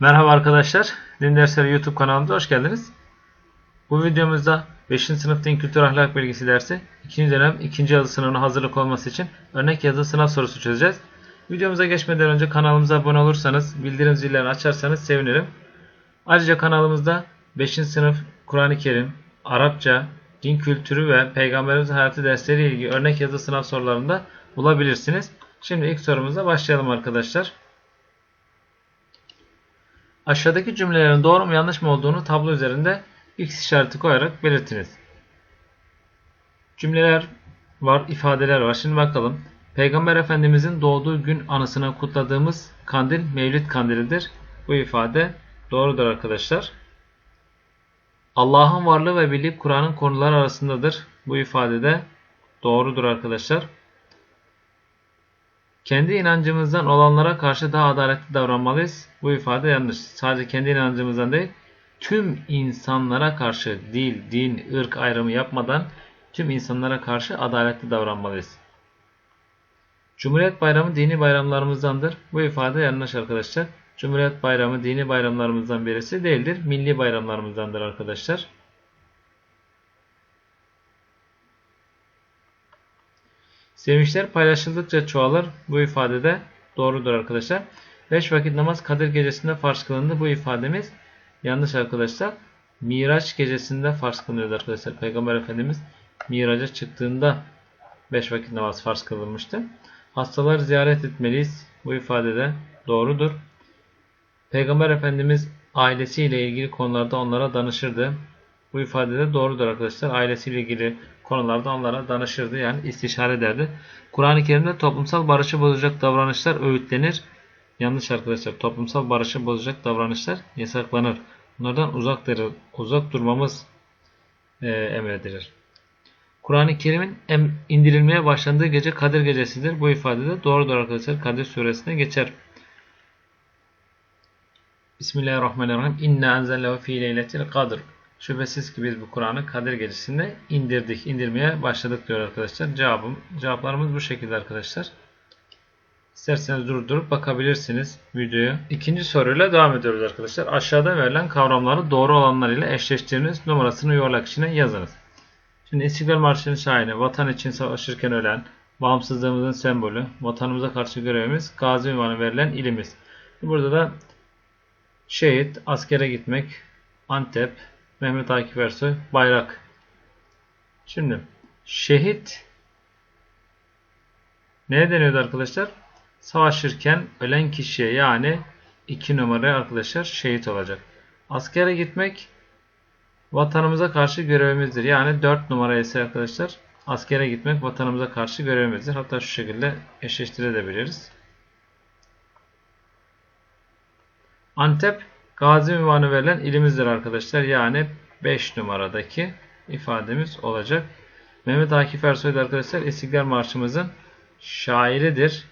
Merhaba arkadaşlar. Din Dersleri YouTube kanalımıza hoş geldiniz. Bu videomuzda 5. sınıf din kültür ahlak bilgisi dersi 2. dönem 2. yazı sınavına hazırlık olması için örnek yazı sınav sorusu çözeceğiz. Videomuza geçmeden önce kanalımıza abone olursanız, bildirim zillerini açarsanız sevinirim. Ayrıca kanalımızda 5. sınıf Kur'an-ı Kerim, Arapça, din kültürü ve Peygamberimiz hayatı dersleri ile ilgili örnek yazı sınav sorularını da bulabilirsiniz. Şimdi ilk sorumuza başlayalım arkadaşlar. Aşağıdaki cümlelerin doğru mu yanlış mı olduğunu tablo üzerinde X işareti koyarak belirtiniz. Cümleler var, ifadeler var. Şimdi bakalım. Peygamber Efendimizin doğduğu gün anısına kutladığımız kandil Mevlid kandilidir. Bu ifade doğrudur arkadaşlar. Allah'ın varlığı ve birliği Kur'an'ın konuları arasındadır. Bu ifade de doğrudur arkadaşlar. Kendi inancımızdan olanlara karşı daha adaletli davranmalıyız. Bu ifade yanlış. Sadece kendi inancımızdan değil, tüm insanlara karşı dil, din, ırk ayrımı yapmadan tüm insanlara karşı adaletli davranmalıyız. Cumhuriyet Bayramı dini bayramlarımızdandır. Bu ifade yanlış arkadaşlar. Cumhuriyet Bayramı dini bayramlarımızdan birisi değildir. Milli bayramlarımızdandır arkadaşlar. Sevinçler paylaşıldıkça çoğalır. Bu ifade de doğrudur arkadaşlar. Beş vakit namaz Kadir gecesinde farz kılındı. Bu ifademiz yanlış arkadaşlar. Miraç gecesinde farz kılınıyordu arkadaşlar. Peygamber Efendimiz Miraç'a çıktığında beş vakit namaz farz kılınmıştı. Hastaları ziyaret etmeliyiz. Bu ifade de doğrudur. Peygamber Efendimiz ailesiyle ilgili konularda onlara danışırdı. Bu ifade de doğrudur arkadaşlar. Ailesiyle ilgili konularda onlara danışırdı. Yani istişare ederdi. Kur'an-ı Kerim'de toplumsal barışı bozacak davranışlar öğütlenir. Yanlış arkadaşlar. Toplumsal barışı bozacak davranışlar yasaklanır. Bunlardan uzak, durur, uzak durmamız e, emredilir. Kur'an-ı Kerim'in indirilmeye başlandığı gece Kadir gecesidir. Bu ifade de doğrudur arkadaşlar. Kadir suresine geçer. Bismillahirrahmanirrahim. İnna enzellehu fi leyletil kadr. Şüphesiz ki biz bu Kur'an'ı Kadir Gecesi'nde indirdik, indirmeye başladık diyor arkadaşlar. Cevabım, cevaplarımız bu şekilde arkadaşlar. İsterseniz durdurup bakabilirsiniz videoya. İkinci soruyla devam ediyoruz arkadaşlar. Aşağıda verilen kavramları doğru olanlar ile eşleştiriniz. Numarasını yuvarlak içine yazınız. Şimdi İstiklal Marşı'nın şahini, vatan için savaşırken ölen, bağımsızlığımızın sembolü, vatanımıza karşı görevimiz, gazi ünvanı verilen ilimiz. Burada da şehit, askere gitmek, Antep, Mehmet Akif Ersoy, bayrak. Şimdi şehit neye deniyordu arkadaşlar? Savaşırken ölen kişiye yani 2 numaraya arkadaşlar şehit olacak. Askere gitmek vatanımıza karşı görevimizdir. Yani 4 numara ise arkadaşlar askere gitmek vatanımıza karşı görevimizdir. Hatta şu şekilde eşleştirebiliriz. Antep Gazi ünvanı verilen ilimizdir arkadaşlar. Yani 5 numaradaki ifademiz olacak. Mehmet Akif Ersoy da arkadaşlar İstiklal Marşımızın şairidir.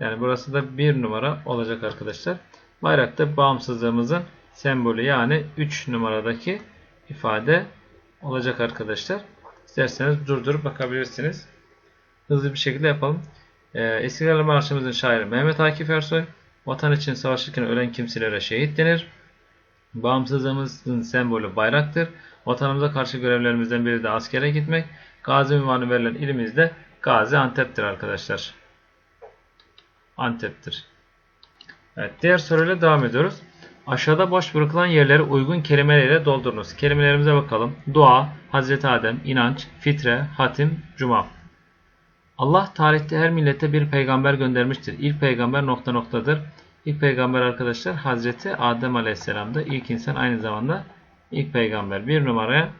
Yani burası da 1 numara olacak arkadaşlar. Bayrakta bağımsızlığımızın sembolü yani 3 numaradaki ifade olacak arkadaşlar. İsterseniz durdurup bakabilirsiniz. Hızlı bir şekilde yapalım. Ee, İstiklal Marşımızın şairi Mehmet Akif Ersoy. Vatan için savaşırken ölen kimselere şehit denir. Bağımsızlığımızın sembolü bayraktır. Vatanımıza karşı görevlerimizden biri de askere gitmek. Gazi ünvanı verilen ilimiz de Gazi Antep'tir arkadaşlar. Antep'tir. Evet, diğer soruyla devam ediyoruz. Aşağıda boş bırakılan yerleri uygun kelimelerle doldurunuz. Kelimelerimize bakalım. Dua, Hazreti Adem, inanç, fitre, hatim, cuma. Allah tarihte her millete bir peygamber göndermiştir. İlk peygamber nokta noktadır. İlk peygamber arkadaşlar Hazreti Adem Aleyhisselam'da ilk insan aynı zamanda ilk peygamber. Bir numaraya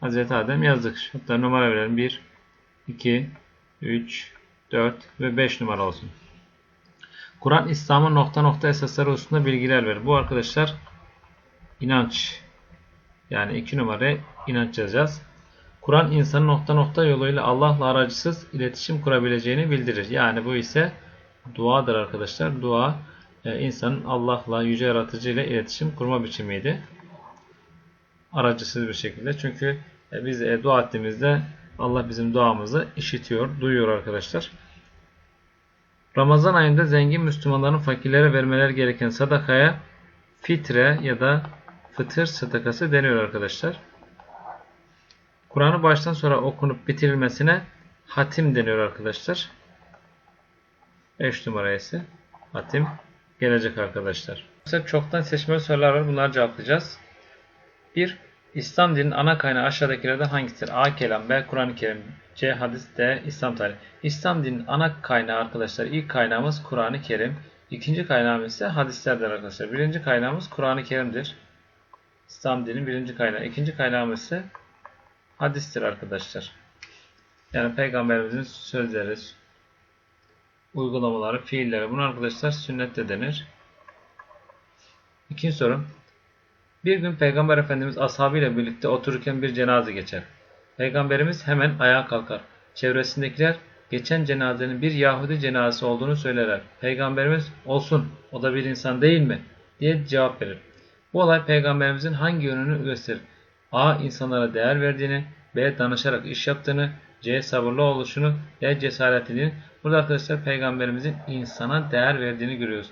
Hazreti Adem yazdık. Hatta numara verelim. 1, 2, 3, 4 ve 5 numara olsun. Kur'an İslam'ın nokta nokta esasları hususunda bilgiler verir. Bu arkadaşlar inanç. Yani 2 numaraya inanç yazacağız. Kur'an insanın nokta nokta yoluyla Allah'la aracısız iletişim kurabileceğini bildirir. Yani bu ise duadır arkadaşlar. Dua e, insanın Allah'la yüce yaratıcı ile iletişim kurma biçimiydi. Aracısız bir şekilde. Çünkü e, biz e, dua ettiğimizde Allah bizim duamızı işitiyor, duyuyor arkadaşlar. Ramazan ayında zengin Müslümanların fakirlere vermeleri gereken sadakaya fitre ya da fıtır sadakası deniyor arkadaşlar. Kur'an'ı baştan sonra okunup bitirilmesine hatim deniyor arkadaşlar. 5 numara ise hatim gelecek arkadaşlar. Mesela çoktan seçmeli sorular var. Bunları cevaplayacağız. 1. İslam dininin ana kaynağı aşağıdakilerden hangisidir? A. Kelam B. Kur'an-ı Kerim C. Hadis D. İslam tarihi. İslam dininin ana kaynağı arkadaşlar. ilk kaynağımız Kur'an-ı Kerim. İkinci kaynağımız ise hadislerdir arkadaşlar. Birinci kaynağımız Kur'an-ı Kerim'dir. İslam dininin birinci kaynağı. İkinci kaynağımız ise hadistir arkadaşlar. Yani peygamberimizin sözleri, uygulamaları, fiilleri. Bunu arkadaşlar sünnet de denir. İkinci soru. Bir gün Peygamber Efendimiz ashabıyla birlikte otururken bir cenaze geçer. Peygamberimiz hemen ayağa kalkar. Çevresindekiler geçen cenazenin bir Yahudi cenazesi olduğunu söylerler. Peygamberimiz olsun o da bir insan değil mi? diye cevap verir. Bu olay peygamberimizin hangi yönünü gösterir? A. insanlara değer verdiğini, B. danışarak iş yaptığını, C. sabırlı oluşunu, D. cesaretini. Burada arkadaşlar peygamberimizin insana değer verdiğini görüyoruz.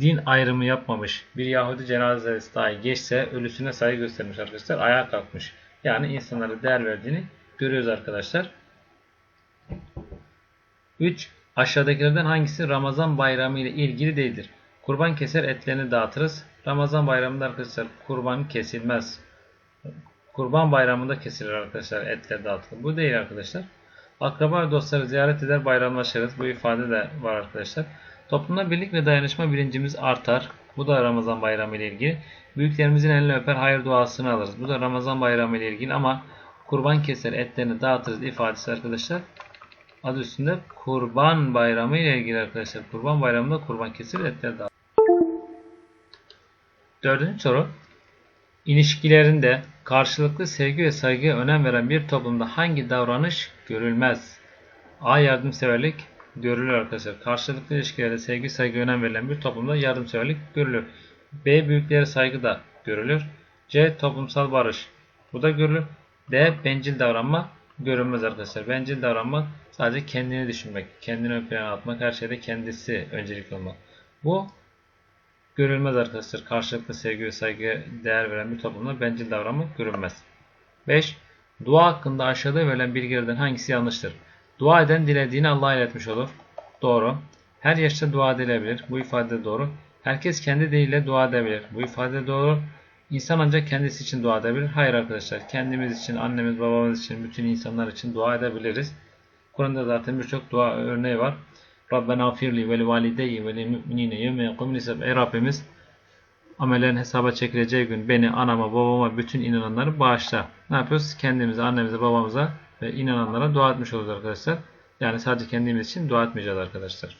Din ayrımı yapmamış. Bir Yahudi cenazesi dahi geçse ölüsüne saygı göstermiş arkadaşlar. Ayağa kalkmış. Yani insanlara değer verdiğini görüyoruz arkadaşlar. 3. Aşağıdakilerden hangisi Ramazan bayramı ile ilgili değildir? Kurban keser etlerini dağıtırız. Ramazan bayramında arkadaşlar kurban kesilmez. Kurban bayramında kesilir arkadaşlar etler dağıtılır. Bu değil arkadaşlar. Akraba ve dostları ziyaret eder bayramlaşırız. Bu ifade de var arkadaşlar. Toplumda birlik ve dayanışma bilincimiz artar. Bu da Ramazan bayramı ile ilgili. Büyüklerimizin elini öper hayır duasını alırız. Bu da Ramazan bayramı ile ilgili ama kurban keser etlerini dağıtırız ifadesi arkadaşlar. Adı üstünde kurban bayramı ile ilgili arkadaşlar. Kurban bayramında kurban kesilir etleri dağıtırız. Dördüncü soru. İlişkilerinde karşılıklı sevgi ve saygıya önem veren bir toplumda hangi davranış görülmez? A. Yardımseverlik görülür arkadaşlar. Karşılıklı ilişkilerde sevgi saygıya önem verilen bir toplumda yardımseverlik görülür. B. Büyüklere saygı da görülür. C. Toplumsal barış. Bu da görülür. D. Bencil davranma görünmez arkadaşlar. Bencil davranmak sadece kendini düşünmek, kendini ön plana atmak, her şeyde kendisi öncelik olmak. Bu görülmez arkadaşlar. Karşılıklı sevgi ve saygıya değer veren bir toplumda bencil davranmak görünmez. 5. Dua hakkında aşağıda verilen bilgilerden hangisi yanlıştır? Dua eden dilediğini Allah'a iletmiş olur. Doğru. Her yaşta dua edilebilir. Bu ifade doğru. Herkes kendi diliyle dua edebilir. Bu ifade doğru. İnsan ancak kendisi için dua edebilir. Hayır arkadaşlar. Kendimiz için, annemiz, babamız için, bütün insanlar için dua edebiliriz. Kur'an'da zaten birçok dua örneği var. Rabbena afirli ve li valideyyi ve li müminine yevme yekumul hisab. Ey Rabbimiz amellerin hesaba çekileceği gün beni, anama, babama, bütün inananları bağışla. Ne yapıyoruz? Kendimize, annemize, babamıza ve inananlara dua etmiş oluruz arkadaşlar. Yani sadece kendimiz için dua etmeyeceğiz arkadaşlar.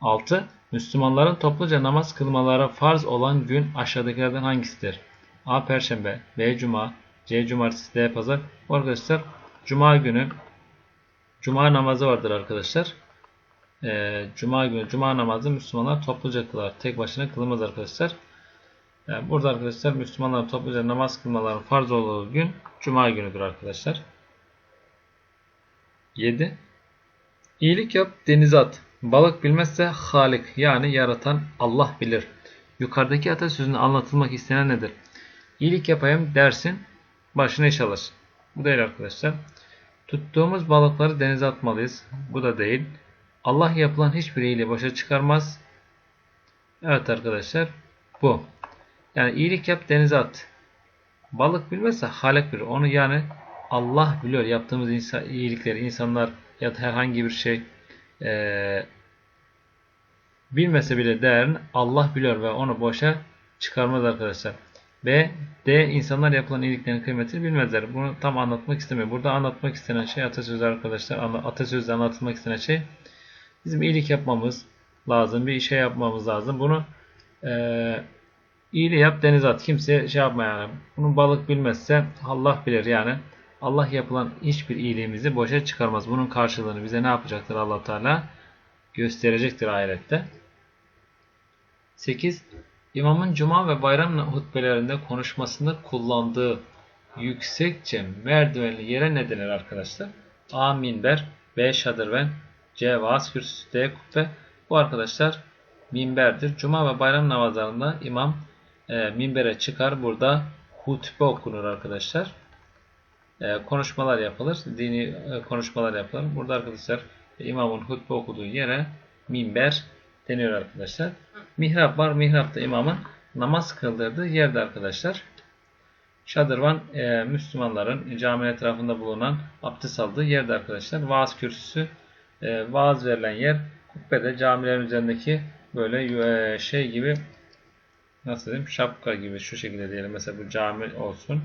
6. Müslümanların topluca namaz kılmaları farz olan gün aşağıdakilerden hangisidir? A. Perşembe B. Cuma C. Cumartesi D. Pazar Arkadaşlar Cuma günü Cuma namazı vardır arkadaşlar. Ee, Cuma günü Cuma namazı Müslümanlar topluca kılar. Tek başına kılmaz arkadaşlar. Yani burada arkadaşlar Müslümanlar topluca namaz kılmaların farz olduğu gün Cuma günüdür arkadaşlar. 7. İyilik yap denize at. Balık bilmezse Halik yani yaratan Allah bilir. Yukarıdaki atasözünde anlatılmak istenen nedir? İyilik yapayım dersin başına iş alır. Bu değil arkadaşlar. Tuttuğumuz balıkları denize atmalıyız. Bu da değil. Allah yapılan hiçbir iyiliği başa çıkarmaz. Evet arkadaşlar bu. Yani iyilik yap denize at. Balık bilmezse Halik bilir. Onu yani Allah biliyor yaptığımız insan, iyilikleri insanlar ya da herhangi bir şey e, bilmese bile değerini Allah biliyor ve onu boşa çıkarmaz arkadaşlar. B. D. insanlar yapılan iyiliklerin kıymetini bilmezler. Bunu tam anlatmak istemiyor. Burada anlatmak istenen şey atasözü arkadaşlar. Atasözde anlatılmak istenen şey bizim iyilik yapmamız lazım. Bir şey yapmamız lazım. Bunu e, iyiliği yap denize at. Kimse şey yapma yani. Bunu balık bilmezse Allah bilir yani. Allah yapılan hiçbir iyiliğimizi boşa çıkarmaz. Bunun karşılığını bize ne yapacaktır allah Teala? Gösterecektir ahirette. 8. İmamın cuma ve bayram hutbelerinde konuşmasında kullandığı yüksekçe merdivenli yere ne denir arkadaşlar? A. Minber B. Şadırven C. Vaaz kürsüsü. D. Kubbe. Bu arkadaşlar minberdir. Cuma ve bayram namazlarında imam e, minbere çıkar. Burada hutbe okunur arkadaşlar. E, konuşmalar yapılır. Dini e, konuşmalar yapılır. Burada arkadaşlar imamın hutbe okuduğu yere minber deniyor arkadaşlar. Mihrap var. Mihrap da imamın namaz kıldırdığı yerde arkadaşlar. Şadırvan e, Müslümanların cami etrafında bulunan abdest aldığı yerde arkadaşlar. Vaaz kürsüsü e, vaaz verilen yer kubbede camilerin üzerindeki böyle e, şey gibi nasıl diyeyim şapka gibi şu şekilde diyelim mesela bu cami olsun.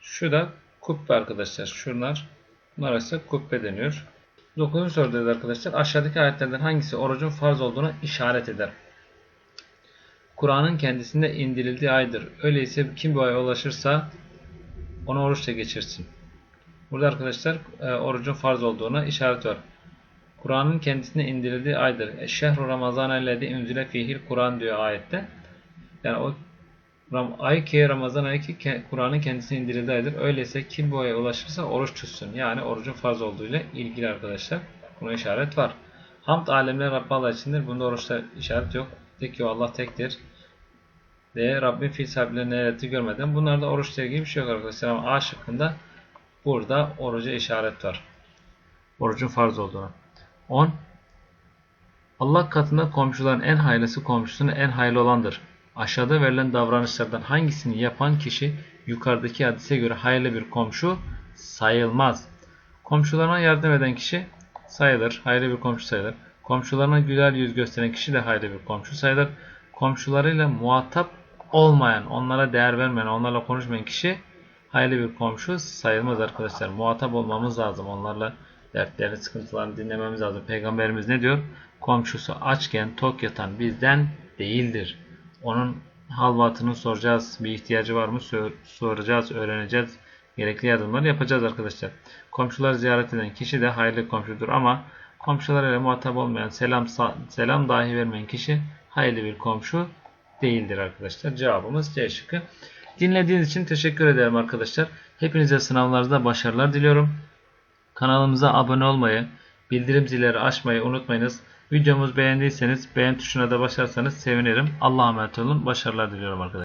Şu da kubbe arkadaşlar. Şunlar bunlar ise kubbe deniyor. 9. soruda arkadaşlar aşağıdaki ayetlerden hangisi orucun farz olduğuna işaret eder? Kur'an'ın kendisinde indirildiği aydır. Öyleyse kim bu aya ulaşırsa onu oruçla geçirsin. Burada arkadaşlar e, orucun farz olduğuna işaret var. Kur'an'ın kendisine indirildiği aydır. Şehru Ramazan ellezî unzile fihil Kur'an diyor ayette. Yani o ay ki Ramazan ayı ki Kur'an'ın kendisine indirildiği aydır. Öyleyse kim bu aya ulaşırsa oruç tutsun. Yani orucun farz olduğuyla ilgili arkadaşlar. Buna işaret var. Hamd alemler Rabbi Allah içindir. Bunda oruçta işaret yok. Tek ki Allah tektir. Ve Rabbin fil sahiplerine eyleti görmeden. Bunlarda oruçla ilgili bir şey yok arkadaşlar. Ama A şıkkında burada oruca işaret var. Orucun farz olduğuna. 10. Allah katında komşuların en hayırlısı komşusunun en hayırlı olandır. Aşağıda verilen davranışlardan hangisini yapan kişi yukarıdaki hadise göre hayırlı bir komşu sayılmaz. Komşularına yardım eden kişi sayılır, hayırlı bir komşu sayılır. Komşularına güler yüz gösteren kişi de hayırlı bir komşu sayılır. Komşularıyla muhatap olmayan, onlara değer vermeyen, onlarla konuşmayan kişi hayırlı bir komşu sayılmaz arkadaşlar. Muhatap olmamız lazım. Onlarla dertlerini, sıkıntılarını dinlememiz lazım. Peygamberimiz ne diyor? Komşusu açken tok yatan bizden değildir. Onun halvatını soracağız. Bir ihtiyacı var mı? Sor- Soracağız, öğreneceğiz. Gerekli yardımları yapacağız arkadaşlar. Komşuları ziyaret eden kişi de hayırlı komşudur ama komşularıyla muhatap olmayan, selam selam dahi vermeyen kişi hayırlı bir komşu değildir arkadaşlar. Cevabımız C şıkkı. Dinlediğiniz için teşekkür ederim arkadaşlar. Hepinize sınavlarda başarılar diliyorum. Kanalımıza abone olmayı, bildirim zilleri açmayı unutmayınız. Videomuzu beğendiyseniz beğen tuşuna da basarsanız sevinirim. Allah'a emanet olun. Başarılar diliyorum arkadaşlar.